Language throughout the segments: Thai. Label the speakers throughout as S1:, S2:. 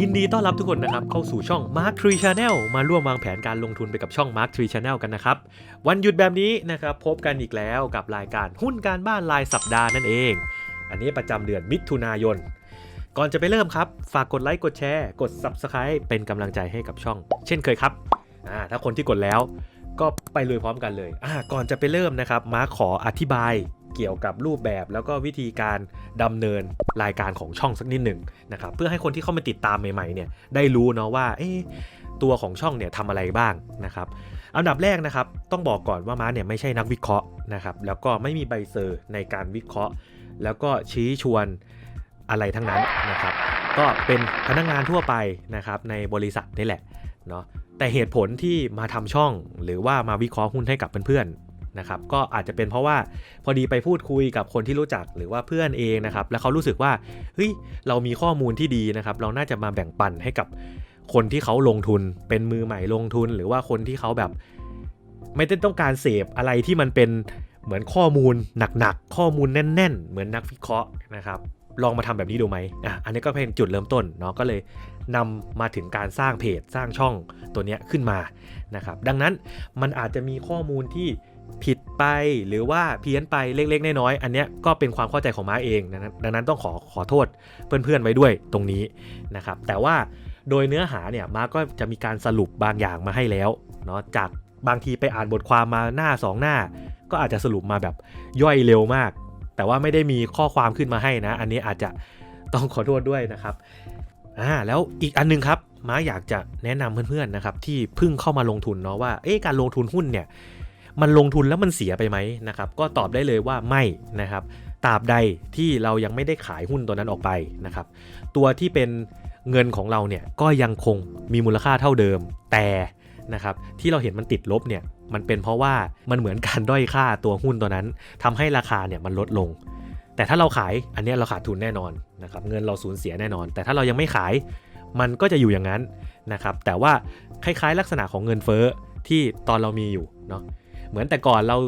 S1: ยินดีต้อนรับทุกคนนะครับ เข้าสู่ช่อง Mark Tree Channel มาร่วมวางแผนการลงทุนไปกับช่อง Mark Tree Channel กันนะครับ วันหยุดแบบนี้นะครับ พบกันอีกแล้วกับรายการหุ้นการบ้านรายสัปดาห์นั่นเอง อันนี้ประจำเดือนมิถุนายน ก่อนจะไปเริ่มครับ ฝากกดไลค์กดแชร์กด Subscribe เป็นกำลังใจให้กับช่อง เช่นเคยครับอ่าถ้าคนที่กดแล้วก็ไปเลยพร้อมกันเลยอ่าก่อนจะไปเริ่มนะครับมาร์คขออธิบาย เกี่ยวกับรูปแบบแล้วก็วิธีการดำเนินรายการของช่องสักนิดหนึ่งนะครับเพื่อให้คนที่เข้ามาติดตามใหม่ๆเนี่ยได้รู้เนาะว่าเอ๊ตัวของช่องเนี่ยทำอะไรบ้างนะครับอันดับแรกนะครับต้องบอกก่อนว่าม้าเนี่ยไม่ใช่นักวิเคราะห์นะครับแล้วก็ไม่มีใบเซอร์ในการวิเคราะห์ แล้วก็ชี้ชวนอะไรทั้งนั้นนะครับก็เป็นพนักงานทั่วไปนะครับในบริษัทนี่แหละเนาะแต่เหตุผลที่มาทำช่องหรือว่ามาวิเคราะห์หุ้นให้กับเพื่อน นะครับก็อาจจะเป็นเพราะว่าพอดีไปพูดคุยกับคนที่รู้จักหรือว่าเพื่อนเองนะครับแล้วเขารู้สึกว่าเฮ้ยเรามีข้อมูลที่ดีนะครับเราน่าจะมาแบ่งปันให้กับคนที่เขาลงทุนเป็นมือใหม่ลงทุน หรือว่าคนที่เขาแบบ ไม่ได้ต้องการเสพอะไรที่มันเป็นเหมือนข้อมูลหนักๆ ข้อมูลแน่น ๆ เหมือนนักวิเคราะห์นะครับ ลองมาทำแบบนี้ดูไหมอะอันนี้ก็เป็นจุดเริ่มต้นเนาะก็เลยนำมาถึงการสร้างเพจสร้างช่องตัวเนี้ยขึ้นมานะครับ ดังนั้นมันอาจจะมีข้อมูลที่ ผิดไปหรือว่าเพี้ยนไปเล็ก ๆ น้อยๆอันเนี้ยก็เป็นความเข้าใจของม้าเองดังนั้นดังนั้นต้องขอขอโทษเพื่อนๆไว้ด้วยตรงนี้นะครับแต่ว่าโดยเนื้อหาเนี่ยม้าก็จะมีการสรุปบางอย่างมาให้แล้วเนาะจากบางทีไปอ่านบทความมาหน้า 2 หน้า ก็อาจจะสรุปมาแบบย่อยเร็วมาก แต่ว่าไม่ได้มีข้อความขึ้นมาให้นะ อันนี้อาจจะต้องขอโทษด้วยนะครับอ่าแล้วอีกอันหนึงครับม้าอยากจะแนะนำเพื่อนๆนะครับที่เพิ่งเข้ามาลงทุนเนาะว่าเอ๊ะการลงทุนหุ้นเนี่ย มันลงทุนแล้วมันเสียไปไหมนะครับก็ตอบได้เลยว่าไม่นะครับตราบใดที่เรายังไม่ได้ขายหุ้นตัวนั้นออกไปนะครับตัวที่เป็นเงินของเราเนี่ยก็ยังคงมีมูลค่าเท่าเดิมแต่นะครับที่เราเห็นมันติดลบเนี่ยมันเป็นเพราะว่ามันเหมือนการด้อยค่าตัวหุ้นตัวนั้นทำให้ราคาเนี่ยมันลดลง แต่ถ้าเราขายอันนี้เราขาดทุนแน่นอนนะครับเงินเราสูญเสียแน่นอน แต่ถ้าเรายังไม่ขายมันก็จะอยู่อย่างนั้นนะครับแต่ว่าคล้ายๆ ลักษณะของเงินเฟ้อที่ตอนเรามีอยู่เนาะ เหมือนแต่ก่อนเรา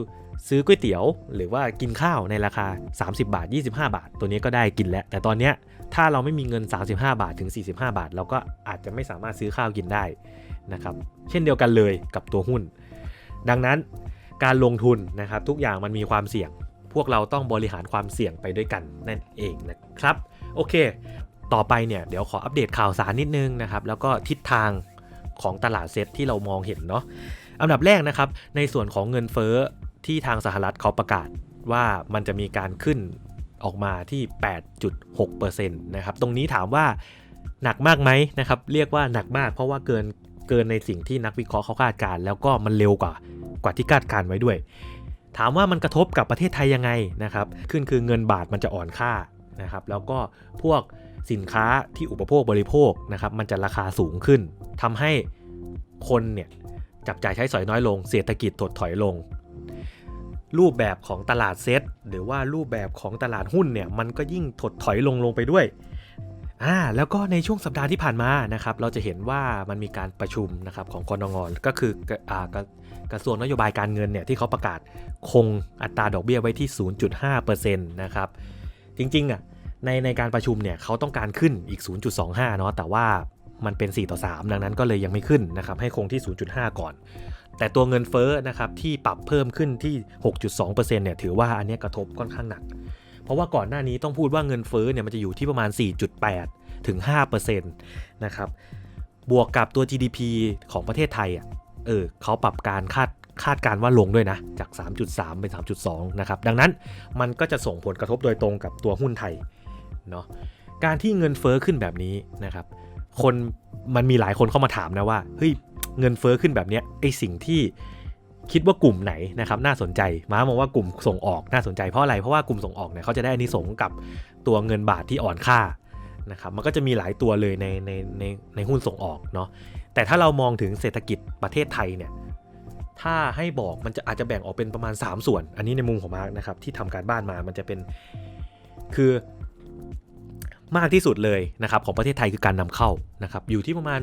S1: ซื้อก๋วยเตี๋ยว หรือว่ากินข้าวในราคา 30 บาท 25 บาท ตัวนี้ก็ได้กินแล้ว แต่ตอนเนี้ยถ้าเราไม่มีเงิน 35 บาทถึง 45 บาท เราก็อาจจะไม่สามารถซื้อข้าวกินได้นะครับเช่นเดียวกันเลยกับตัวหุ้น ดังนั้นการลงทุนนะครับทุกอย่างมันมีความเสี่ยง พวกเราต้องบริหารความเสี่ยงไปด้วยกันนั่นเองนะครับโอเค ต่อไปเนี่ยเดี๋ยวขออัปเดตข่าวสารนิดนึงนะครับแล้วก็ทิศทางของตลาดเซ็ตที่เรามองเห็นเนาะ อันดับแรกนะครับในส่วนของเงินเฟ้อที่ทางสหรัฐเขาประกาศว่ามันจะมีการขึ้นออกมาที่ 8.6%นะครับ ตรงนี้ถามว่าหนักมากไหมนะครับ เรียกว่าหนักมากเพราะว่าเกินเกินในสิ่งที่นักวิเคราะห์เขาคาดการแล้วก็มันเร็วกว่ากว่าที่คาดการไว้ด้วย ถามว่ามันกระทบกับประเทศไทยยังไงนะครับ ขึ้นคือเงินบาทมันจะอ่อนค่านะครับ แล้วก็พวกสินค้าที่อุปโภคบริโภคนะครับ มันจะราคาสูงขึ้นทำให้คนเนี่ย จับจ่ายใช้สอยน้อยลง เศรษฐกิจถดถอยลง รูปแบบของตลาดเซ็ตหรือว่ารูปแบบของตลาดหุ้นเนี่ยมันก็ยิ่งถดถอยลงลงไปด้วยอ่าแล้วก็ในช่วงสัปดาห์ที่ผ่านมานะครับเราจะเห็นว่ามันมีการประชุมนะครับของกรงงก็คืออ่ากระกระทรวงนโยบายการเงินเนี่ยที่เขาประกาศคงอัตราดอกเบี้ยไว้ที่ 0.5%นะครับจริงๆอะในในการประชุมเนี่ยเขาต้องการขึ้นอีก 0.25 เนาะแต่ว่า มันเป็น 4 ต่อ 3 ดังนั้นก็เลยยังไม่ขึ้นนะครับให้คงที่ 0.5 ก่อน แต่ตัวเงินเฟ้อนะครับที่ปรับเพิ่มขึ้นที่ 6.2%เนี่ยถือว่าอันนี้กระทบค่อนข้างหนัก เพราะว่าก่อนหน้านี้ต้องพูดว่าเงินเฟ้อเนี่ยมันจะอยู่ที่ประมาณ 4.8 ถึง5%นะครับบวกกับตัว GDP ของประเทศไทยอะเออเขาปรับการคาดคาดการว่าลงด้วยนะ จาก 3.3 เป็น 3.2 นะครับ ดังนั้นมันก็จะส่งผลกระทบโดยตรงกับตัวหุ้นไทยเนาะการที่เงินเฟ้อขึ้นแบบนี้นะครับ คนมันมีหลายคนเข้ามาถามนะว่าเฮ้ยเงินเฟ้อขึ้นแบบเนี้ยไอสิ่งที่คิดว่ากลุ่มไหนนะครับน่าสนใจม้ามองว่ากลุ่มส่งออกน่าสนใจเพราะอะไรเพราะว่ากลุ่มส่งออกเนี่ยเขาจะได้อานิสงส์กับตัวเงินบาทที่อ่อนค่านะครับมันก็จะมีหลายตัวเลยในในในในหุ้นส่งออกเนาะแต่ถ้าเรามองถึงเศรษฐกิจประเทศไทยเนี่ยถ้าให้บอกมันจะอาจจะแบ่งออกเป็นประมาณ 3 ส่วน อันนี้ในมุมของมาร์กนะครับที่ทำการบ้านมามันจะเป็น คือ มากที่สุดเลยนะครับของประเทศไทยคือการนำเข้านะครับอยู่ที่ประมาณ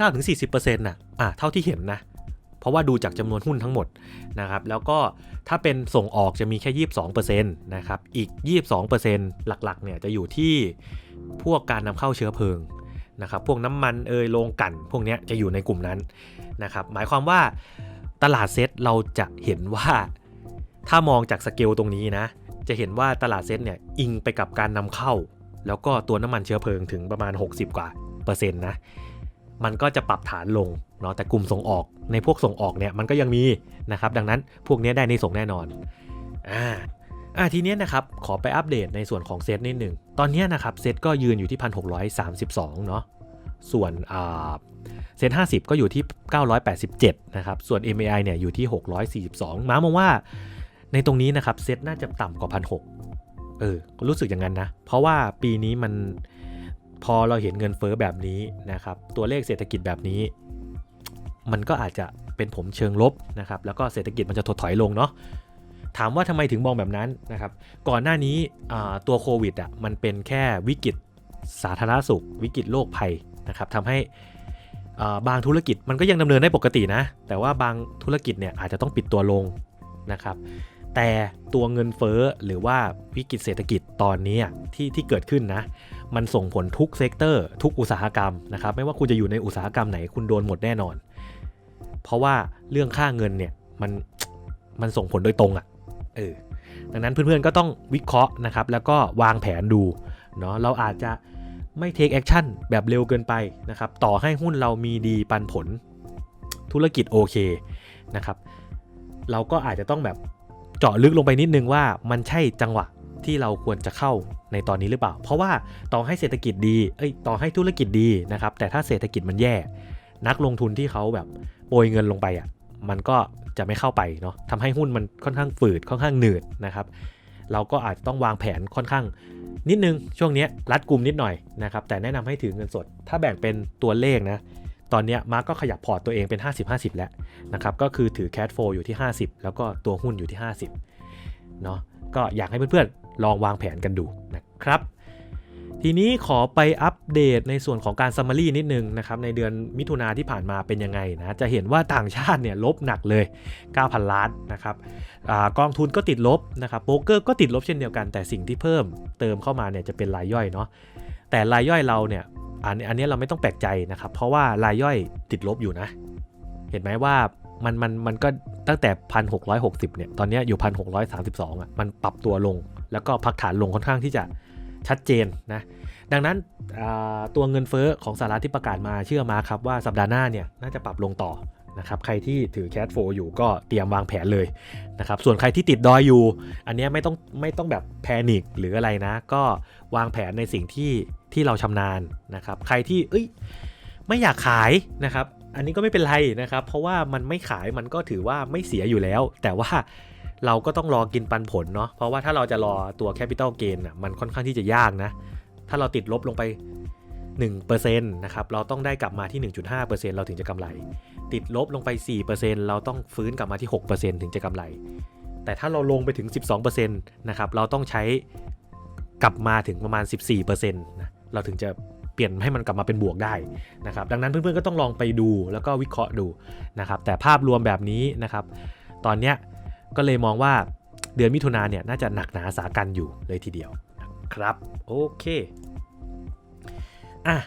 S1: 39-40%น่ะอะเท่าที่เห็นนะ เพราะว่าดูจากจำนวนหุ้นทั้งหมดนะครับแล้วก็ถ้าเป็นส่งออกจะมีแค่ 22%นะครับอีก 22%หลักๆเนี่ยจะอยู่ที่พวกการนำเข้าเชื้อเพลิงนะครับพวกน้ำมันเอยโรงกันพวกนี้จะอยู่ในกลุ่มนั้นนะครับหมายความว่าตลาดเซ็ตเราจะเห็นว่าถ้ามองจากสเกลตรงนี้นะจะเห็นว่าตลาดเซ็ตเนี่ยอิงไปกับการนำเข้า แล้วก็ตัวน้ำมันเชื้อเพลิงถึงประมาณ 60 กว่าเปอร์เซ็นต์นะมันก็จะปรับฐานลงเนาะแต่กลุ่มส่งออกในพวกส่งออกเนี่ยมันก็ยังมีนะครับดังนั้นพวกนี้ได้ในส่งแน่นอนอ่าอ่าทีเนี้ยนะครับขอไปอัปเดตในส่วนของเซตนิดหนึ่งตอนนี้นะครับเซตก็ยืนอยู่ที่ 1632 เนาะส่วนอ่าเซต50 ก็อยู่ที่ 987 นะครับ ส่วน MAI เนี่ยอยู่ที่ 642 ม้ามองว่าในตรงนี้นะครับ เซตน่าจะต่ำกว่า 1,600 เออรู้สึกอย่างนั้นนะ เพราะว่าปีนี้มันพอเราเห็นเงินเฟ้อแบบนี้นะครับ ตัวเลขเศรษฐกิจแบบนี้ มันก็อาจจะเป็นผมเชิงลบนะครับ แล้วก็เศรษฐกิจมันจะถดถอยลงเนาะถามว่าทำไมถึงมองแบบนั้นนะครับ ก่อนหน้านี้ตัวโควิดอะมันเป็นแค่วิกฤตสาธารณสุข วิกฤตโรคภัยนะครับทำให้บางธุรกิจมันก็ยังดำเนินได้ปกตินะ แต่ว่าบางธุรกิจเนี่ยอาจจะต้องปิดตัวลงนะครับ แต่ตัวเงินเฟ้อหรือว่าวิกฤตเศรษฐกิจตอนนี้ที่ที่เกิดขึ้นนะ มันส่งผลทุกเซกเตอร์ ทุกอุตสาหกรรมนะครับไม่ว่าคุณจะอยู่ในอุตสาหกรรมไหนคุณโดนหมดแน่นอน เพราะว่าเรื่องค่าเงินเนี่ยมันมันส่งผลโดยตรงอะ่ะเออดังนั้นเพื่อนๆก็ต้องวิเคราะห์นะครับ แล้วก็วางแผนดูเนาะเราอาจจะไม่ take action แบบเร็วเกินไปนะครับ ต่อให้หุ้นเรามีดีปันผลธุรกิจโอเคนะครับ เราก็อาจจะต้องแบบ เจาะลึกลงไปนิดนึงว่ามันใช่จังหวะที่เราควรจะเข้าในตอนนี้หรือเปล่า เพราะว่าต่อให้เศรษฐกิจดี เอ้ย ต่อให้ธุรกิจดีนะครับ แต่ถ้าเศรษฐกิจมันแย่ นักลงทุนที่เขาแบบโปรยเงินลงไปอะ มันก็จะไม่เข้าไปเนาะทำให้หุ้นมันค่อนข้างฝืด ค่อนข้างหนืดนะครับ เราก็อาจจะต้องวางแผนค่อนข้าง นิดนึง ช่วงนี้รัดกลุ่มนิดหน่อยนะครับ แต่แนะนำให้ถือเงินสด ถ้าแบ่งเป็นตัวเลขนะ ตอนนี้มาร์กก็ขยับพอร์ตตัวเองเป็น 50-50 แล้วนะครับก็คือถือแค h โฟอยู่ที่ 50 แล้วก็ตัวหุ้นอยู่ที่ 50เนาะก็อยากให้เพื่อนๆ ลองวางแผนกันดูนะครับ ทีนี้ขอไปอัปเดตในส่วนของการซัมมารีนิดนึงนะครับในเดือนมิถุนาที่ผ่านมาเป็นยังไงนะจะเห็นว่าต่างชาติเนี่ยลบหนักเลย 9,000 ล้านนะครับอกองทุนก็ติดลบนะครับโป๊กเกอร์ก็ติดลบเช่นเดียวกันแต่สิ่งที่เพิ่มเติมเข้ามาเนี่ยจะเป็นรายย่อยเนาะแต่รายย่อยเราเนี่ย อันอันนี้เราไม่ต้องแปลกใจนะครับ เพราะว่ารายย่อยติดลบอยู่นะ เห็นไหมว่ามันมันมันก็ตั้งแต่ 1,660 เนี่ย ตอนนี้อยู่ 1,632อะ มันปรับตัวลง แล้วก็พักฐานลงค่อนข้างที่จะชัดเจนนะ ดังนั้นตัวเงินเฟ้อของสหรัฐที่ประกาศมาเชื่อมาครับว่าสัปดาห์หน้าเนี่ยน่าจะปรับลงต่อ นะครับใครที่ถือแค h โฟอยู่ก็เตรียมวางแผนเลยนะครับส่วนใครที่ติดดอยอยู่ อันนี้ไม่ต้องไม่ต้องแบบแพนิคหรืออะไรนะ ก็วางแผนในสิ่งที่ที่เราชำนาญนะครับใครที่เอ้ยไม่อยากขายนะครับ อันนี้ก็ไม่เป็นไรนะครับ เพราะว่ามันไม่ขายมันก็ถือว่าไม่เสียอยู่แล้ว แต่ว่าเราก็ต้องรอกินปันผลเนาะเพราะว่าถ้าเราจะรอตัวแคปิตอลเกนอะมันค่อนข้างที่จะยากนะ ถ้าเราติดลบลงไป 1%นะครับเราต้องได้กลับมาที่ 1.5%เราถึงจะกำไร ติดลบลงไป 4%เราต้องฟื้นกลับมาที่ 6%ถึงจะกำไร แต่ถ้าเราลงไปถึง 12%นะครับเราต้องใช้กลับมาถึงประมาณ 14%นะเราถึงจะเปลี่ยนให้มันกลับมาเป็นบวกได้นะครับดังนั้นเพื่อนๆก็ต้องลองไปดูแล้วก็วิเคราะห์ดูนะครับแต่ภาพรวมแบบนี้นะครับตอนเนี้ยก็เลยมองว่าเดือนมิถุนาเนี่ยน่าจะหนักหนาสากันอยู่เลยทีเดียวนะครับโอเค อะ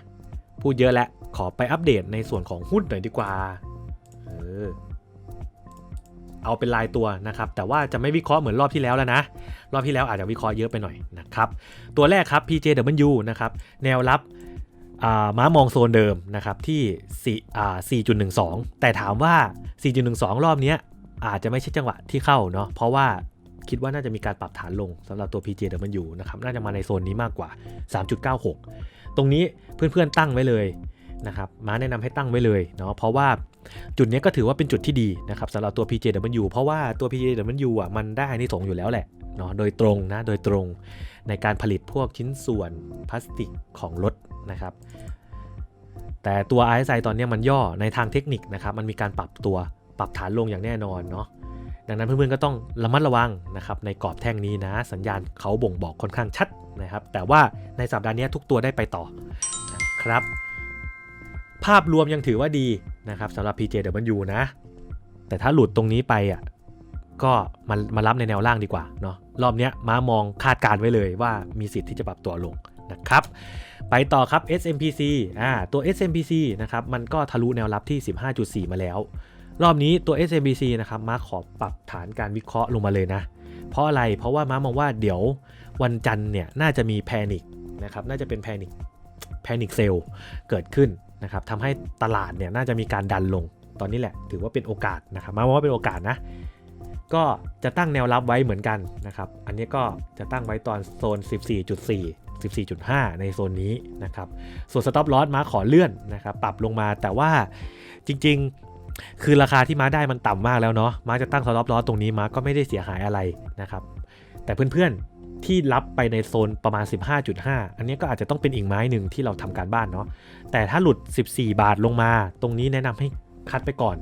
S1: พูดเยอะแล้วขอไปอัปเดตในส่วนของหุ้นหน่อยดีกว่า เออ เอาเป็นรายตัวนะครับ แต่ว่าจะไม่วิเคราะห์เหมือนรอบที่แล้วแล้วนะ รอบที่แล้วอาจจะวิเคราะห์เยอะไปหน่อยนะครับ ตัวแรกครับ PJW นะครับ แนวรับม้ามองโซนเดิมนะครับที่4.12 แต่ถามว่า 4.12 รอบนี้อาจจะไม่ใช่จังหวะที่เข้าเนาะ เพราะว่าคิดว่าน่าจะมีการปรับฐานลงสำหรับตัว PJW นะครับ น่าจะมาในโซนนี้มากกว่า 3.96 ตรงนี้เพื่อนๆตั้งไว้เลยนะครับมาแนะนำให้ตั้งไว้เลยเนาะเพราะว่าจุดนี้ก็ถือว่าเป็นจุดที่ดีนะครับสำหรับตัว PJW เพราะว่าตัว PJW อะมันได้ในสงอยู่แล้วแหละเนาะโดยตรงนะโดยตรงในการผลิตพวกชิ้นส่วนพลาสติกของรถนะครับ แต่ตัว RSI ตอนนี้มันย่อในทางเทคนิคนะครับมันมีการปรับตัวปรับฐานลงอย่างแน่นอนเนาะ ดังนั้นเพื่อนๆก็ต้องระมัดระวังนะครับในกรอบแท่งนี้นะ สัญญาณเขาบ่งบอกค่อนข้างชัดนะครับ แต่ว่าในสัปดาห์นี้ทุกตัวได้ไปต่อนะครับ ภาพรวมยังถือว่าดีนะครับสำหรับ PJW นะ แต่ถ้าหลุดตรงนี้ไปอะก็มามารับในแนวล่างดีกว่าเนาะรอบนี้ม้ามองคาดการไว้เลยว่ามีสิทธิ์ที่จะปรับตัวลงนะครับ ไปต่อครับ SMPC อ่าตัว SMPC นะครับมันก็ทะลุแนวรับที่ 15.4 มาแล้ว รอบนี้ตัว SMPC นะครับมาขอปรับฐานการวิเคราะห์ลงมาเลยนะ เพราะอะไรเพราะว่าม้ามองว่าเดี๋ยววันจันทร์เนี่ยน่าจะมีแพนิคนะครับน่าจะเป็นแพนิคแพนิคเซลเกิดขึ้นนะครับทำให้ตลาดเนี่ยน่าจะมีการดันลงตอนนี้แหละ ถือว่าเป็นโอกาสนะครับม้ามองว่าเป็นโอกาสนะก็จะตั้งแนวรับไว้เหมือนกันนะครับ อันนี้ก็จะตั้งไว้ตอนโซน 14.4 14.5 ในโซนนี้นะครับ ส่วน stop loss ม้าขอเลื่อนนะครับ ปรับลงมาแต่ว่าจริงๆ คือราคาที่ม้าได้มันต่ำมากแล้วเนาะม้าจะตั้ง stop loss ตรงนี้ม้าก็ไม่ได้เสียหายอะไรนะครับ แต่เพื่อนๆที่รับไปในโซนประมาณ 15.5 อันนี้ก็อาจจะต้องเป็นอีกไม้หนึ่งที่เราทำการบ้านเนาะแต่ถ้าหลุด 14 บาทลงมา ตรงนี้แนะนำให้คัดไปก่อน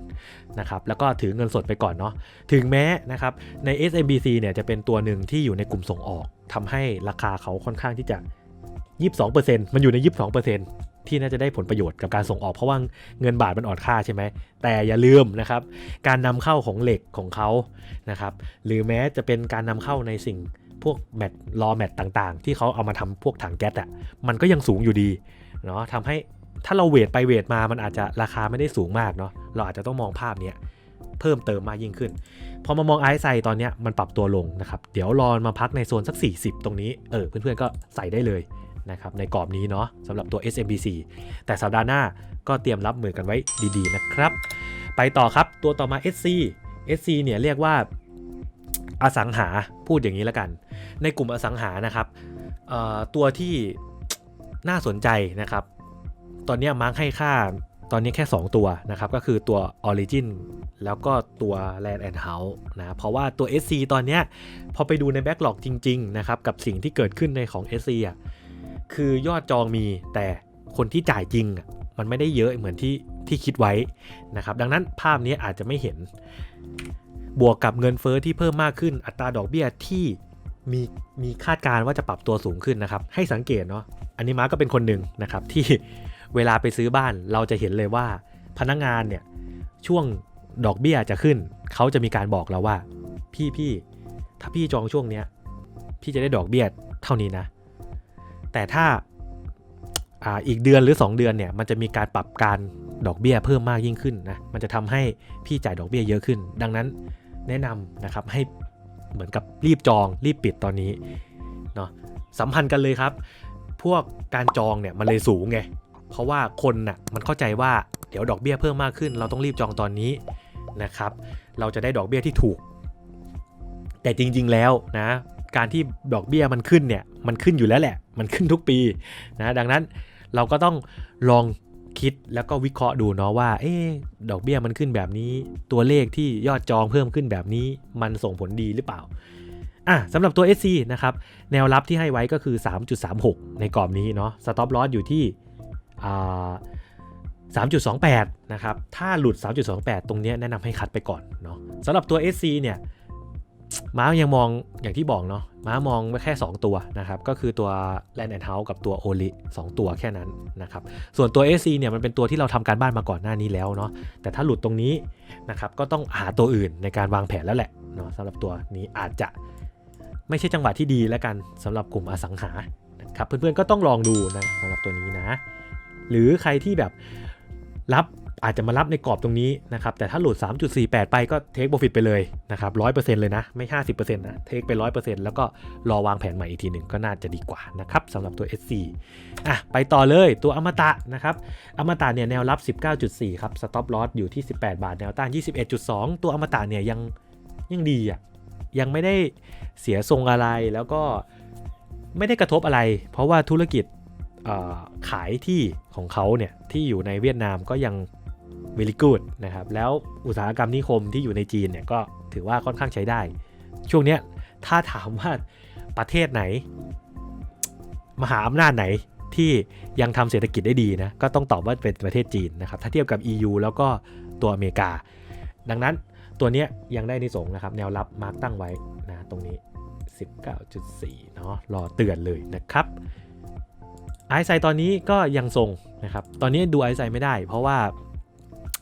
S1: นะครับแล้วก็ถือเงินสดไปก่อนเนาะถึงแม้นะครับใน SMBC เนี่ยจะเป็นตัวหนึ่งที่อยู่ในกลุ่มส่งออกทำให้ราคาเขาค่อนข้างที่จะ 22%มันอยู่ใน 22% ที่น่าจะได้ผลประโยชน์กับการส่งออกเพราะว่าเงินบาทมันอ่อนค่าใช่ไหมแต่อย่าลืมนะครับ การนำเข้าของเหล็กของเขานะครับหรือแม้จะเป็นการนำเข้าในสิ่งพวกแมทรอแมทต่างๆ ที่เขาเอามาทำพวกถังแก๊สอะมันก็ยังสูงอยู่ดีเนาะทำให้ถ้าเราเวทไปเวทมามันอาจจะราคาไม่ได้สูงมากเนาะเราอาจจะต้องมองภาพเนี้ยเพิ่มเติมมากยิ่งขึ้น พอมามองไอซ์ไซตอนเนี้ยมันปรับตัวลงนะครับ เดี๋ยวรอมาพักในโซนสัก 40 ตรงนี้ เออเพื่อนๆก็ใส่ได้เลย นะครับในกรอบนี้เนาะสำหรับตัว SMBC แต่สัปดาห์หน้าก็เตรียมรับมือกันไว้ดีๆนะครับ ไปต่อครับตัวต่อมา SC SC เนี่ยเรียกว่าอสังหาพูดอย่างนี้แล้วกัน ในกลุ่มอสังหานะครับตัวที่น่าสนใจนะครับ ตอนนี้มาร์กให้ค่าตอนนี้แค่ 2 ตัวนะครับ ก็คือตัว Origin แล้วก็ตัว Land and House นะเพราะว่าตัว SC ตอนนี้พอไปดูใน Backlog จริง ๆ นะครับ กับสิ่งที่เกิดขึ้นในของ SC อะ คือยอดจองมีแต่คนที่จ่ายจริง มันไม่ได้เยอะเหมือนที่ที่คิดไว้นะครับ ดังนั้นภาพนี้อาจจะไม่เห็น บวกกับเงินเฟอ้อที่เพิ่มมากขึ้น อัตราดอกเบี้ยที่มีมีคาดการณ์ว่าจะปรับตัวสูงขึ้นนะครับ ให้สังเกตเนาะอันนี้มาร์กก็เป็นคนหนึ่งนะครับที่เวลาไปซื้อบ้านเราจะเห็นเลยว่าพนักงงานเนี่ยช่วงดอกเบี้ยจะขึ้น เขาจะมีการบอกเราว่า พี่พี่ถ้าพี่จองช่วงเนี้ย พี่จะได้ดอกเบี้ยเท่านี้นะ แต่ถ้าอีกเดือนหรือ 2 เดือนเนี่ยมันจะมีการปรับการดอกเบี้ยเพิ่มมากยิ่งขึ้นนะมันจะทำให้พี่จ่ายดอกเบี้ยเยอะขึ้น ดังนั้นแนะนำนะครับให้เหมือนกับรีบจองรีบปิดตอนนี้เนาะสัมพันธ์กันเลยครับ พวกการจองเนี่ยมันเลยสูงไงเพราะว่าคนน่ะมันเข้าใจว่าเดี๋ยวดอกเบี้ยเพิ่มมากขึ้น เราต้องรีบจองตอนนี้นะครับ เราจะได้ดอกเบี้ยที่ถูก แต่จริงๆแล้วนะการที่ดอกเบี้ยมันขึ้นเนี่ยมันขึ้นอยู่แล้วแหละ มันขึ้นทุกปีนะดังนั้นเราก็ต้องลองคิดแล้วก็วิเคราะห์ดูเนาะว่า เอ๊ดอกเบี้ยมันขึ้นแบบนี้ ตัวเลขที่ยอดจองเพิ่มขึ้นแบบนี้ มันส่งผลดีหรือเปล่าอะสำหรับตัว SC นะครับ แนวรับที่ให้ไว้ก็คือ 3.36 ในกรอบนี้เนาะ stop loss อยู่ที่อ่า3.28 นะครับ ถ้าหลุด 3.28 ตรงนี้แนะนำให้คัดไปก่อนเนาะสำหรับตัว SC เนี่ย ม้ายังมองอย่างที่บอกเนาะม้ามองไว้แค่ 2 ตัวนะครับ ก็คือตัว Land and House กับตัว o l i 2ตัวแค่นั้นนะครับ ส่วนตัว SC เนี่ยมันเป็นตัวที่เราทำการบ้านมาก่อนหน้านี้แล้วเนาะแต่ถ้าหลุดตรงนี้นะครับก็ต้องหาตัวอื่นในการวางแผนแล้วแหละเนาะสำหรับตัวนี้อาจจะไม่ใช่จังหวะที่ดีแล้วกันสำหรับกลุ่มอสังหานะครับเพื่อนๆก็ต้องลองดูนะสำหรับตัวนี้นะ หรือใครที่แบบรับ อาจจะมารับในกรอบตรงนี้นะครับ แต่ถ้าหลุด 3.48 ไปก็เทคโปรฟิตไปเลยนะครับ100%เลยนะ ไม่ 50%นะ เทคไป 100%แล้วก็รอวางแผนใหม่อีกทีหนึ่งก็น่าจะดีกว่านะครับสำหรับตัว SC อะไปต่อเลยตัวอมตะนะครับอมตะเนี่ยแนวรับ 19.4 ครับ สต็อปลอสอยู่ที่ 18 บาท แนวต้าน 21.2 ตัวอมตะเนี่ยยังยังดีอะยังไม่ได้เสียทรงอะไรแล้วก็ไม่ได้กระทบอะไร เพราะว่าธุรกิจขายที่ของเขาเนี่ยที่อยู่ในเวียดนามก็ยัง very good นะครับแล้วอุตสาหกรรมนิคมที่อยู่ในจีนเนี่ยก็ถือว่าค่อนข้างใช้ได้ ช่วงเนี้ยถ้าถามว่าประเทศไหน มหาอำนาจไหนที่ยังทำเศรษฐกิจได้ดีนะก็ต้องตอบว่าเป็นประเทศจีนนะครับถ้าเทียบกับ EU แล้วก็ตัวอเมริกา ดังนั้นตัวเนี้ยยังได้ในสงนะครับแนวรับมาร์กตั้งไว้นะตรงนี้ 19.4 เนาะรอเตือนเลยนะครับไอซ์ไซตอนนี้ก็ยังทรงนะครับ ตอนนี้ดูไอซ์ไซไม่ได้ เพราะว่า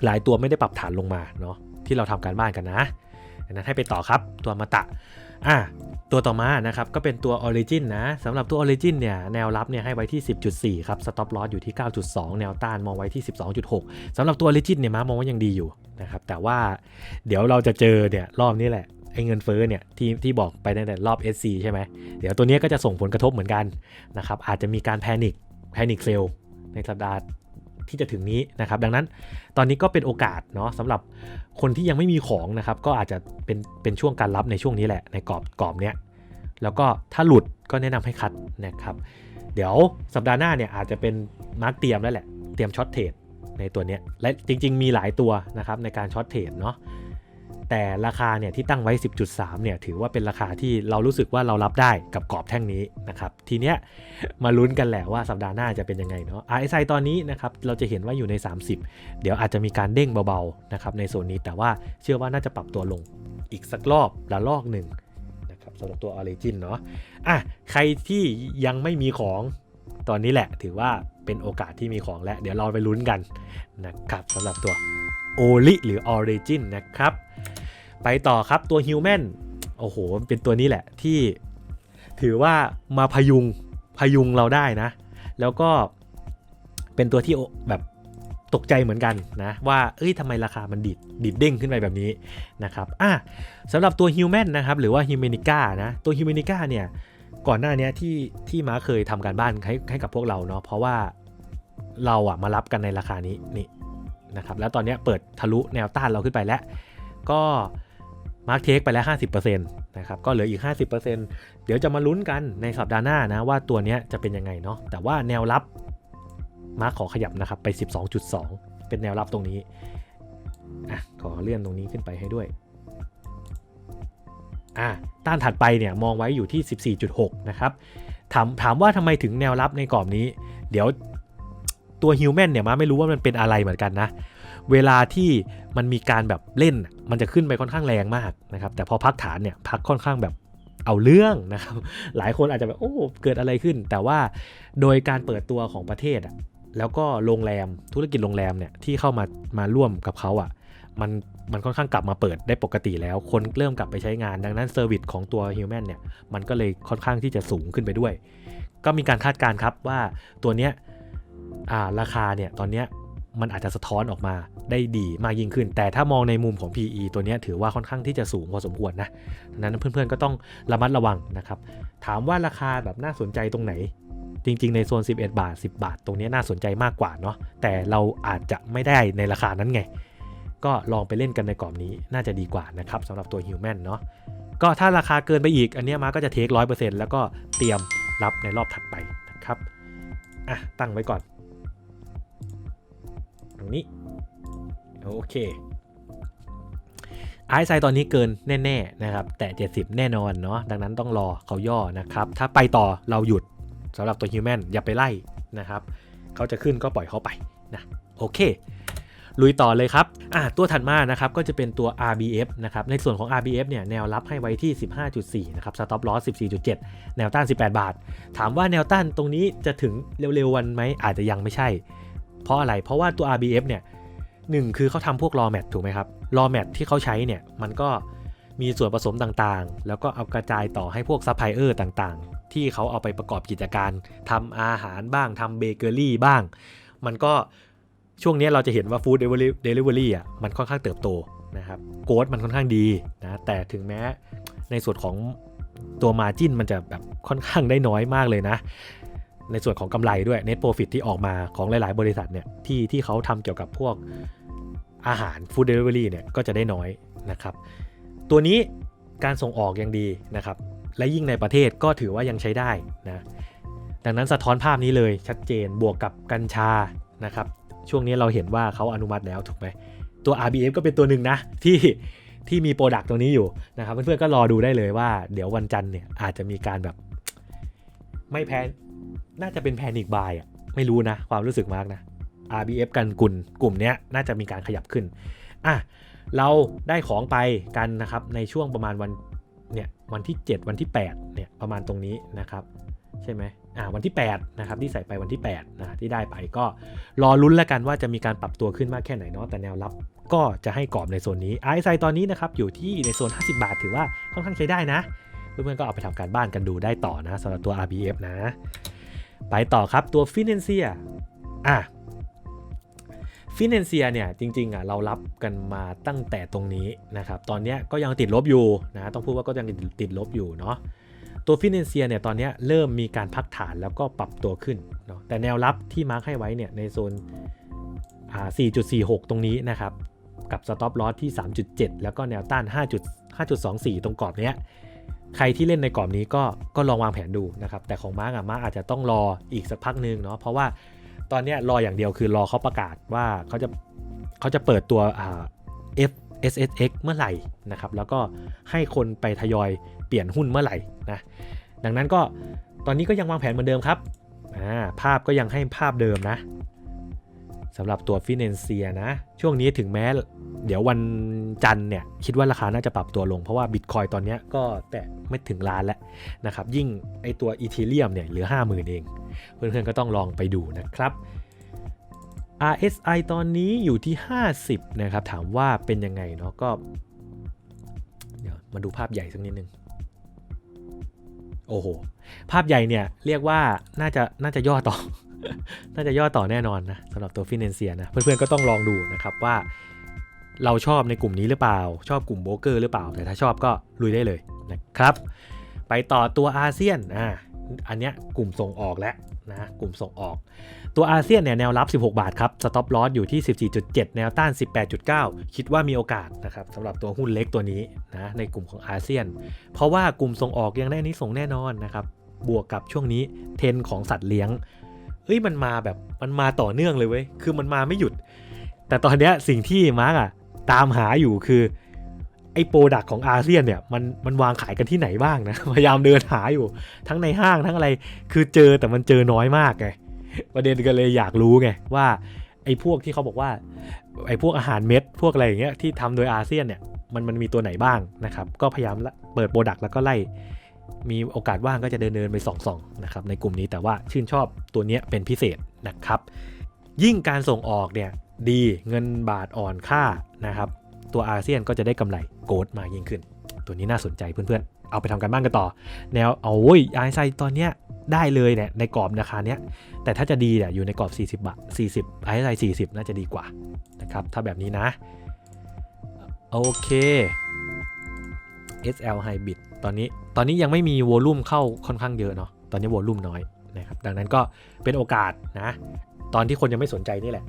S1: หลายตัวไม่ได้ปรับฐานลงมาเนาะที่เราทำการบ้านกันนะดังนั้นให้ไปต่อครับตัวมาตะอะตัวต่อมานะครับก็เป็นตัว Origin นะสำหรับตัว Origin เนี่ยแนวรับเนี่ยให้ไว้ที่ 10.4 ครับ Stop Loss อยู่ที่ 9.2 แนวต้านมองไว้ที่ 12.6สำหรับตัว Origin เนี่ยมามองว่ายังดีอยู่นะครับแต่ว่าเดี๋ยวเราจะเจอเนี่ยรอบนี้แหละไอ้เงินเฟ้อเนี่ยที่ที่บอกไปในแต่รอบ SC ใช่ไหมเดี๋ยวตัวนี้ก็จะส่งผลกระทบเหมือนกันนะครับอาจจะมีการแพนิคแพนิคเซลในสัปดาห์ ที่จะถึงนี้นะครับ ดังนั้นตอนนี้ก็เป็นโอกาสเนาะสำหรับคนที่ยังไม่มีของนะครับ ก็อาจจะเป็นเป็นช่วงการรับในช่วงนี้แหละในกรอบกรอบเนี้ยแล้วก็ถ้าหลุดก็แนะนำให้คัดนะครับ เดี๋ยวสัปดาห์หน้าเนี่ยอาจจะเป็นมาร์กเตรียมแล้วแหละ เตรียมช็อตเทรดในตัวเนี้ยและจริง ๆ มีหลายตัวนะครับในการช็อตเทรดเนาะ แต่ราคาเนี่ยที่ตั้งไว้ 10.3 เนี่ยถือว่าเป็นราคาที่เรารู้สึกว่าเรารับได้กับกรอบแท่งนี้นะครับทีเนี้ยมาลุ้นกันแหละว่าสัปดาห์หน้าจะเป็นยังไงเนาะ RSI ตอนนี้นะครับเราจะเห็นว่าอยู่ใน 30 เดี๋ยวอาจจะมีการเด้งเบาๆนะครับในโซนนี้แต่ว่าเชื่อว่าน่าจะปรับตัวลงอีกสักรอบละลอกหนึ่งนะครับสำหรับตัว Origin เนาะอะใครที่ยังไม่มีของตอนนี้แหละถือว่าเป็นโอกาสที่มีของและ เดี๋ยวเราไปลุ้นกันนะครับสำหรับตัว o l i หรือ Origin นะครับ ไปต่อครับตัว Human โอ้โห เป็นตัวนี้แหละที่ถือว่ามาพยุงพยุงเราได้นะ แล้วก็เป็นตัวที่แบบตกใจเหมือนกันนะว่า เอ้ยทำไมราคามันดิดดิดเด้งขึ้นไปแบบนี้นะครับอะสำหรับตัว Human นนะครับหรือว่า Humanica นะ ตัว Humanica เนี่ย ก่อนหน้านี้ที่ที่ม้าเคยทำการบ้านให้ให้กับพวกเราเนาะเพราะว่าเราอะมารับกันในราคานี้นี่นะครับแล้วตอนนี้เปิดทะลุแนวต้านเราขึ้นไปแล้ว ก็ มาร์กเทคไปแล้ว 50%นะครับ ก็เหลืออีก 50%เดี๋ยวจะมาลุ้นกันในสัปดาห์หน้านะว่าตัวนี้จะเป็นยังไงเนาะ แต่ว่าแนวรับมาร์กขอขยับนะครับไป 12.2 เป็นแนวรับตรงนี้อะขอเลื่อนตรงนี้ขึ้นไปให้ด้วยอะต้านถัดไปเนี่ยมองไว้อยู่ที่ 14.6 นะครับถามถามว่าทำไมถึงแนวรับในกรอบนี้ เดี๋ยวตัวฮิวแมนเนี่ยมาไม่รู้ว่ามันเป็นอะไรเหมือนกันนะ เวลาที่มันมีการแบบเล่น มันจะขึ้นไปค่อนข้างแรงมากนะครับแต่พอพักฐานเนี่ยพักค่อนข้างแบบเอาเรื่องนะครับ หลายคนอาจจะแบบโอ้เกิดอะไรขึ้น แต่ว่าโดยการเปิดตัวของประเทศอะแล้วก็โรงแรมธุรกิจโรงแรมเนี่ยที่เข้ามามาร่วมกับเขาอะมันมันค่อนข้างกลับมาเปิดได้ปกติแล้ว คนเริ่มกลับไปใช้งานดังนั้นเซอร์วิสของตัว Human เนี่ยมันก็เลยค่อนข้างที่จะสูงขึ้นไปด้วย ก็มีการคาดการณ์ครับว่าตัวเนี้ยราคาเนี่ยตอนเนี้ย มันอาจจะสะท้อนออกมาได้ดีมากยิ่งขึ้น แต่ถ้ามองในมุมของ PE ตัวนี้ถือว่าค่อนข้างที่จะสูงพอสมควรนะดังนั้นเพื่อนๆก็ต้องระมัดระวังนะครับ ถามว่าราคาแบบน่าสนใจตรงไหน จริง ๆ ในโซน 11 บาท 10 บาท ตรงนี้น่าสนใจมากกว่าเนาะ แต่เราอาจจะไม่ได้ในราคานั้นไง ก็ลองไปเล่นกันในกรอบนี้น่าจะดีกว่านะครับสำหรับตัว Human เนาะ ก็ถ้าราคาเกินไปอีก อันนี้มาก็จะเทคร้อยเปอร์เซ็นต์แล้วก็เตรียมรับในรอบถัดไปนะครับ อะตั้งไว้ก่อน ตรงนี้ โอเค ไอซ์ไซตอนนี้เกินแน่ๆนะครับ แต่ 70 แน่นอนเนาะดังนั้นต้องรอเขาย่อนะครับ ถ้าไปต่อเราหยุดสำหรับตัว Human อย่าไปไล่นะครับเขาจะขึ้นก็ปล่อยเขาไปนะโอเคลุยต่อเลยครับ อะตัวถัดมานะครับ ก็จะเป็นตัว RBF นะครับ ในส่วนของ RBF เนี่ย แนวรับให้ไว้ที่ 15.4 นะครับ stop loss 14.7 แนวต้าน 18 บาท ถามว่าแนวต้านตรงนี้จะถึงเร็วๆวันไหม อาจจะยังไม่ใช่ เพราะอะไร เพราะว่าตัว RBF เนี่ยหนึ่งคือเขาทำพวก raw mat ถูกไหมครับ raw mat ที่เขาใช้เนี่ยมันก็มีส่วนผสมต่างๆ แล้วก็เอากระจายต่อให้พวกซัพพลายเออร์ต่างๆ ที่เขาเอาไปประกอบกิจการทำอาหารบ้างทำเบเกอรี่บ้าง มันก็ช่วงนี้เราจะเห็นว่าฟู้ดเดลิเวอรี่อะมันค่อนข้างเติบโตนะครับโกดมันค่อนข้างดีนะแต่ถึงแม้ในส่วนของตัวมาจินมันจะแบบค่อนข้างได้น้อยมากเลยนะ ในส่วนของกำไรด้วย Net Profit ที่ออกมาของหลาย ๆ บริษัทเนี่ยที่ที่เขาทำเกี่ยวกับพวกอาหาร Food Delivery เนี่ยก็จะได้น้อยนะครับ ตัวนี้การส่งออกยังดีนะครับ และยิ่งในประเทศก็ถือว่ายังใช้ได้นะดังนั้นสะท้อนภาพนี้เลยชัดเจนบวกกับกัญชานะครับ ช่วงนี้เราเห็นว่าเขาอนุมัติแล้วถูกไหมตัว RBF ก็เป็นตัวหนึ่งนะที่ที่มีโปรดักต์ตรงนี้อยู่นะครับ เพื่อนๆก็รอดูได้เลยว่า เดี๋ยววันจันทร์เนี่ยอาจจะมีการแบบไม่แพ น่าจะเป็นแพนิกบายอะไม่รู้นะ ความรู้สึกมากนะ RBF กันกุลกลุ่มเนี้ยน่าจะมีการขยับขึ้นอะเราได้ของไปกันนะครับในช่วงประมาณวันเนี่ยวันที่ 7 วันที่8เนี่ยประมาณตรงนี้นะครับใช่ไหมอ่าวันที่8นะครับที่ใส่ไปวันที่8นะที่ได้ไปก็รอลุ้นแล้วกันว่าจะมีการปรับตัวขึ้นมากแค่ไหนเนาะแต่แนวรับก็จะให้กรอบในโซนนี้ไอซ์ไซตอนนี้นะครับอยู่ที่ในโซน 50 บาทถือว่าค่อนข้างใช้ได้นะ เพื่อนๆก็เอาไปทำการบ้านกันดูได้ต่อนะสำหรับตัว RBF นะ ไปต่อครับตัว Financier อะ Financier เนี่ยจริงๆอะเรารับกันมาตั้งแต่ตรงนี้นะครับตอนนี้ก็ยังติดลบอยู่นะต้องพูดว่าก็ยังติดลบอยู่เนาะตัว Financier เนี่ยตอนนี้เริ่มมีการพักฐานแล้วก็ปรับตัวขึ้นเนาะแต่แนวรับที่มาร์คให้ไว้เนี่ยในโซนอ่า4.46 ตรงนี้นะครับกับ stop loss ที่ 3.7 แล้วก็แนวต้าน 5.5.24 ตรงกรอบเนี้ย ใครที่เล่นในกรอบนี้ก็ก็ลองวางแผนดูนะครับแต่ของมาร์กอะมาร์กอาจจะต้องรออีกสักพักหนึ่งเนาะเพราะว่าตอนนี้รออย่างเดียวคือรอเขาประกาศว่าเขาจะเขาจะเปิดตัวอ่า F SSX เมื่อไหร่นะครับแล้วก็ให้คนไปทยอยเปลี่ยนหุ้นเมื่อไหร่นะดังนั้นก็ตอนนี้ก็ยังวางแผนเหมือนเดิมครับอ่าภาพก็ยังให้ภาพเดิมนะ สำหรับตัวฟินแลนเซียนะ ช่วงนี้ถึงแม้ เดี๋ยววันจันทร์เนี่ยคิดว่าราคาน่าจะปรับตัวลง เพราะว่าบิตคอยตอนนี้ก็แต่ไม่ถึงล้านแล้วนะครับ ยิ่งไอตัวอีเทเรียมเนี่ยเหลือ 50,000 เอง เพื่อนๆก็ต้องลองไปดูนะครับ RSI ตอนนี้อยู่ที่ 50 นะครับ ถามว่าเป็นยังไงเนาะก็ เดี๋ยวมาดูภาพใหญ่สักนิดนึงโอ้โห ภาพใหญ่เนี่ยเรียกว่าน่าจะน่าจะย่อต่อ น่าจะย่อต่อแน่นอนนะสำหรับตัวฟินแลนเซียนะ เพื่อนๆก็ต้องลองดูนะครับว่า เราชอบในกลุ่มนี้หรือเปล่า ชอบกลุ่มโบรกเกอร์หรือเปล่า แต่ถ้าชอบก็ลุยได้เลยนะครับ ไปต่อตัวอาเซียนอ่าอันเนี้ยกลุ่มส่งออกแล้วนะกลุ่มส่งออก ตัวอาเซียนเนี่ยแนวรับ 16 บาทครับสต็อปลอสอยู่ที่ 14.7 แนวต้าน 18.9 คิดว่ามีโอกาสนะครับสำหรับตัวหุ้นเล็กตัวนี้นะในกลุ่มของอาเซียน เพราะว่ากลุ่มส่งออกยังได้อานิสงแน่นอนนะครับบวกกับช่วงนี้เทรนของสัตว์เลี้ยง เฮ้ยมันมาแบบมันมาต่อเนื่องเลยเว้ยคือมันมาไม่หยุด แต่ตอนเนี้ยสิ่งที่มาร์กอะตามหาอยู่คือไอ้โปรดักของอาเซียนเนี่ยมันมันวางขายกันที่ไหนบ้างนะ พยายามเดินหาอยู่ ทั้งในห้างทั้งอะไร คือเจอแต่มันเจอน้อยมากไงประเด็นก็เลยอยากรู้ไงว่าไอ้พวกที่เขาบอกว่าไอ้พวกอาหารเม็ดพวกอะไรอย่างเงี้ยที่ทำโดยอาเซียนเนี่ยมันมันมีตัวไหนบ้างนะครับ ก็พยายามเปิดโปรดักแล้วก็ไล่ มีโอกาสว่างก็จะเดินเดินไปส่องๆนะครับในกลุ่มนี้แต่ว่าชื่นชอบตัวนี้เป็นพิเศษนะครับ ยิ่งการส่งออกเนี่ยดีเงินบาทอ่อนค่านะครับ ตัวอาเซียนก็จะได้กำไรโกดมากยิ่งขึ้น ตัวนี้น่าสนใจเพื่อนๆ เอาไปทำกันบ้านกันต่อ แนวเอาโว้ยไอไซตอนเนี้ยได้เลยเนี่ยในกรอบราคาเนี้ยแต่ถ้าจะดีเนี่ยอยู่ในกรอบ 40 บาท 40ไอไซ40 น่าจะดีกว่านะครับถ้าแบบนี้นะ โอเค SL Hybrid ตอนนี้ตอนนี้ยังไม่มีโวลูมเข้าค่อนข้างเยอะเนาะตอนนี้โวลูมน้อยนะครับดังนั้นก็เป็นโอกาสนะ ตอนที่คนยังไม่สนใจนี่แหละ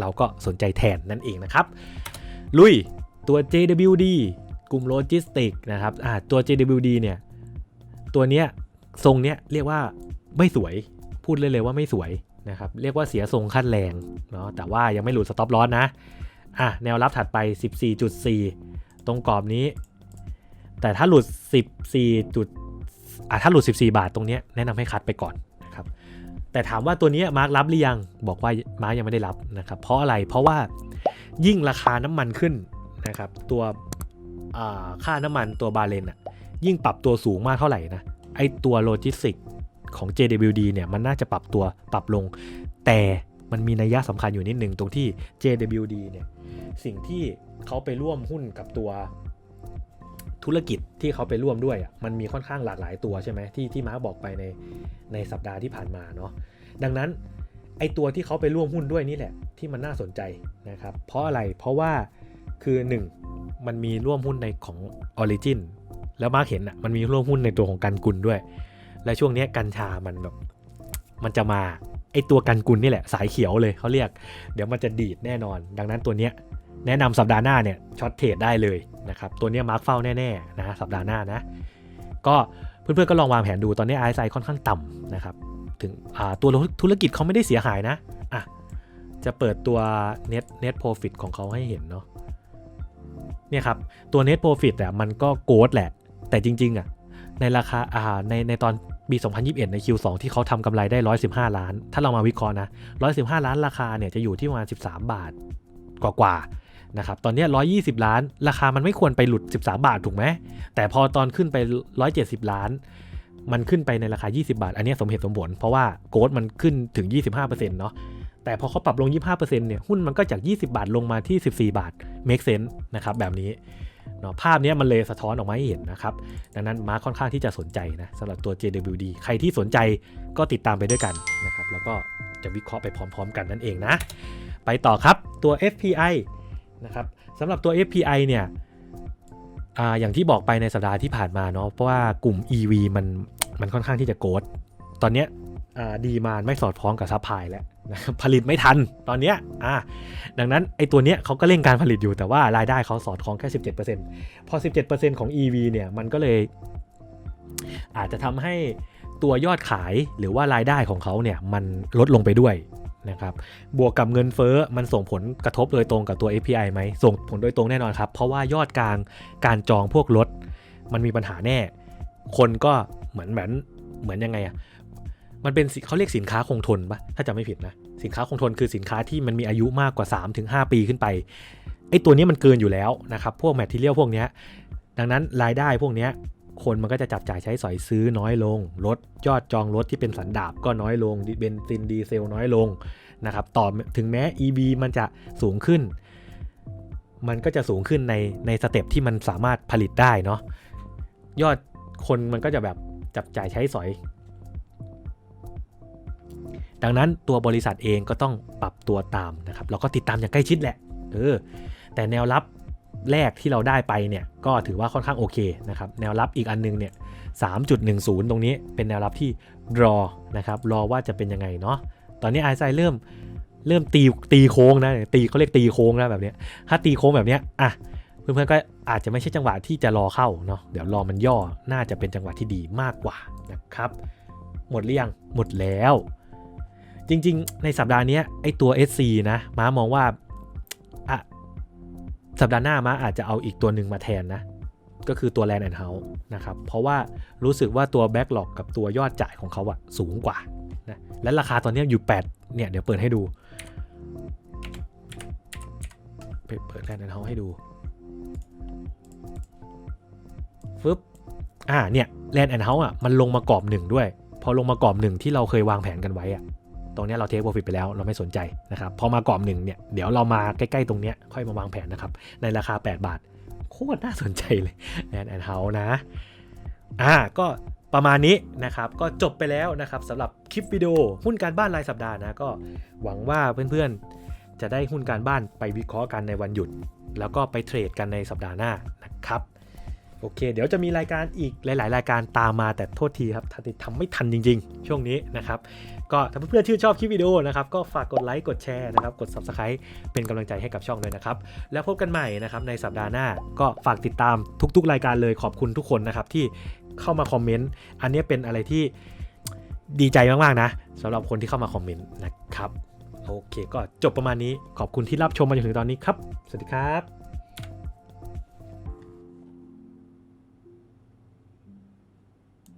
S1: เราก็สนใจแทนนั่นเองนะครับ ลุยตัว JWD กลุ่มโลจิสติกนะครับอ่าตัว JWD เนี่ยตัวเนี้ยทรงเนี้ยเรียกว่าไม่สวยพูดเลยเลยว่าไม่สวยนะครับเรียกว่าเสียทรงขั้นแรงเนาะแต่ว่ายังไม่หลุดสต็อปลอสนะอะแนวรับถัดไป 14.4 ตรงกรอบนี้ แต่ถ้าหลุด 14จุดอะถ้าหลุด 14 บาทตรงนี้แนะนำให้คัดไปก่อนนะครับ แต่ถามว่าตัวนี้มาร์กรับหรือยัง บอกว่ามาร์กยังไม่ได้รับนะครับ เพราะอะไร เพราะว่ายิ่งราคาน้ำมันขึ้นนะครับ ตัวค่าน้ำมันตัวบาเลนอะ ยิ่งปรับตัวสูงมากเท่าไหร่นะ ไอตัวโลจิสติกของ JWD เนี่ยมันน่าจะปรับตัวปรับลง แต่มันมีนัยยะสำคัญอยู่นิดหนึ่งตรงที่ JWD เนี่ยสิ่งที่เขาไปร่วมหุ้นกับตัว ธุรกิจที่เขาไปร่วมด้วยมันมีค่อนข้างหลากหลายตัวใช่ไหมที่ที่มาร์คบอกไปในในสัปดาห์ที่ผ่านมาเนาะดังนั้นไอตัวที่เขาไปร่วมหุ้นด้วยนี่แหละ ที่มันน่าสนใจนะครับ เพราะอะไรเพราะว่าคือ 1 มันมีร่วมหุ้นในของ Origin แล้วมาร์คเห็นอะมันมีร่วมหุ้นในตัวของกันกุลด้วย และช่วงนี้กัญชามันแบบมันจะมาไอตัวกันกุลนี่แหละสายเขียวเลยเขาเรียก เดี๋ยวมันจะดีดแน่นอน ดังนั้นตัวเนี้ย แนะนำสัปดาห์หน้าเนี่ยช็อตเทรดได้เลยนะครับตัวนี้มาร์คเฝ้าแน่ๆนะสัปดาห์หน้านะก็เพื่อนๆก็ลองวางแผนดูตอนนี้ RSI ค่อนข้างต่ำนะครับถึงตัวธุรกิจเขาไม่ได้เสียหายนะอะจะเปิดตัว net net profit ของเขาให้เห็นเนาะเนี่ยครับ ตัว net profit อะมันก็โกดแหละ แต่จริง ๆ อะ ในราคาอ่าในในตอนปี 2021 ใน Q2 ที่เขาทำกำไรได้ 115 ล้าน ถ้าเรามาวิเคราะห์นะ 115 ล้านราคาเนี่ยจะอยู่ที่ประมาณ 13 บาทกว่าๆ นะครับตอนนี้ 120 ล้าน ราคามันไม่ควรไปหลุด 13 บาทถูกไหมแต่พอตอนขึ้นไป 170 ล้าน มันขึ้นไปในราคา 20 บาท อันนี้สมเหตุสมผล เพราะว่าโกดมันขึ้นถึง 25%เนาะแต่พอเขาปรับลง 25%เนี่ยหุ้นมันก็จาก 20 บาทลงมาที่ 14 บาท make sense นะครับแบบนี้เนาะภาพนี้มันเลยสะท้อนออกมาให้เห็นนะครับ ดังนั้นมาคค่อนข้างที่จะสนใจนะสำหรับตัว JWD ใครที่สนใจก็ติดตามไปด้วยกันนะครับแล้วก็จะวิเคราะห์ไปพร้อม ๆ กันนั่นเองนะ ไปต่อครับตัว FPI นะครับสำหรับตัว FPI เนี่ยออย่างที่บอกไปในสัปดาห์ที่ผ่านมาเนาะเพราะว่ากลุ่ม EV มันมันค่อนข้างที่จะโกดตอนเนี้ยดีมานไม่สอดคล้องกับซัพพลายแล้วนะครับผลิตไม่ทันตอนเนี้ยอ่าดังนั้นไอ้ตัวเนี้ยเขาก็เร่งการผลิตอยู่แต่ว่ารายได้เขาสอดคล้องแค่ 17%พอ 17%ของ EV เนี่ยมันก็เลยอาจจะทำให้ตัวยอดขายหรือว่ารายได้ของเขาเนี่ยมันลดลงไปด้วย นะครับ บวกกับเงินเฟ้อมันส่งผลกระทบโดยตรงกับตัว API ไหม ส่งผลโดยตรงแน่นอนครับ เพราะว่ายอดกลางการจองพวกรถ มันมีปัญหาแน่ คนก็เหมือนเหมือนเหมือนยังไงอะมันเป็นเขาเรียกสินค้าคงทนปะถ้าจำไม่ผิดนะ สินค้าคงทนคือสินค้าที่มันมีอายุมากกว่า 3-5 ปีขึ้นไป ไอ้ตัวนี้มันเกินอยู่แล้วนะครับ พวกแมทเทียลพวกเนี้ย ดังนั้นรายได้พวกเนี้ย คนมันก็จะจับจ่ายใช้สอยซื้อน้อยลงรถยอดจองรถที่เป็นสันดาบก็น้อยลงเบนซินดีเซลน้อยลงนะครับต่อถึงแม้ EV มันจะสูงขึ้น มันก็จะสูงขึ้นในในสเต็ปที่มันสามารถผลิตได้เนาะยอดคนมันก็จะแบบจับจ่ายใช้สอย ดังนั้นตัวบริษัทเองก็ต้องปรับตัวตามนะครับเราก็ติดตามอย่างใกล้ชิดแหละเออแต่แนวรับ แรกที่เราได้ไปเนี่ยก็ถือว่าค่อนข้างโอเคนะครับแนวรับอีกอันนึงเนี่ย3.10 ตรงนี้เป็นแนวรับที่รอนะครับรอว่าจะเป็นยังไงเนาะตอนนี้ไอซ์เริ่มเริ่มตีตีโค้งนะตีเขาเรียกตีโค้งนะแบบเนี้ยถ้าตีโค้งแบบเนี้ยอะเพื่อนๆก็อาจจะไม่ใช่จังหวะที่จะรอเข้าเนาะเดี๋ยวรอมันย่อน่าจะเป็นจังหวะที่ดีมากกว่านะครับ หมดหรือยังหมดแล้ว จริง ๆ ในสัปดาห์นี้ไอตัว SC นะม้ามองว่า สัปดาห์หน้ามาอาจจะเอาอีกตัวหนึ่งมาแทนนะ ก็คือตัว Land and House นะครับ เพราะว่ารู้สึกว่าตัว Backlog กับตัวยอดจ่ายของเขาอะสูงกว่านะและราคาตอนนี้อยู่ 8 เนี่ย เดี๋ยวเปิดให้ดู เปิด Land and House ให้ดูฟึบอ่าเนี่ย Land and House อะมันลงมากรอบหนึ่งด้วย พอลงมากรอบหนึ่งที่เราเคยวางแผนกันไว้อะ ตรงนี้เราเทคโปรฟิตไปแล้วเราไม่สนใจนะครับ พอมากรอบหนึ่งเนี่ยเดี๋ยวเรามาใกล้ๆตรงนี้ค่อยมาวางแผนนะครับ ในราคา 8 บาท โคตรน่าสนใจเลย Land and House นะ อ่าก็ประมาณนี้นะครับก็จบไปแล้วนะครับสำหรับคลิปวิดีโอหุ้นการบ้านรายสัปดาห์นะก็หวังว่าเพื่อนๆ จะได้หุ้นการบ้านไปวิเคราะห์กันในวันหยุด แล้วก็ไปเทรดกันในสัปดาห์หน้านะครับโอเค เดี๋ยวจะมีรายการอีกหลาย ๆ รายการตามมาแต่โทษทีครับทำไม่ทันจริง ๆ ช่วงนี้นะครับ ก็ถ้าเพื่อนๆชื่นชอบคลิปวิดีโอนะครับก็ฝากกดไลค์กดแชร์นะครับกด Subscribe เป็นกำลังใจให้กับช่องด้วยนะครับ แล้วพบกันใหม่นะครับในสัปดาห์หน้าก็ฝากติดตามทุก ๆ รายการเลยขอบคุณทุกคนนะครับที่เข้ามาคอมเมนต์อันนี้เป็นอะไรที่ดีใจมากๆนะสำหรับคนที่เข้ามาคอมเมนต์นะครับโอเค ก็จบประมาณนี้ขอบคุณที่รับชมมาจนถึงตอนนี้ครับ สวัสดีครับ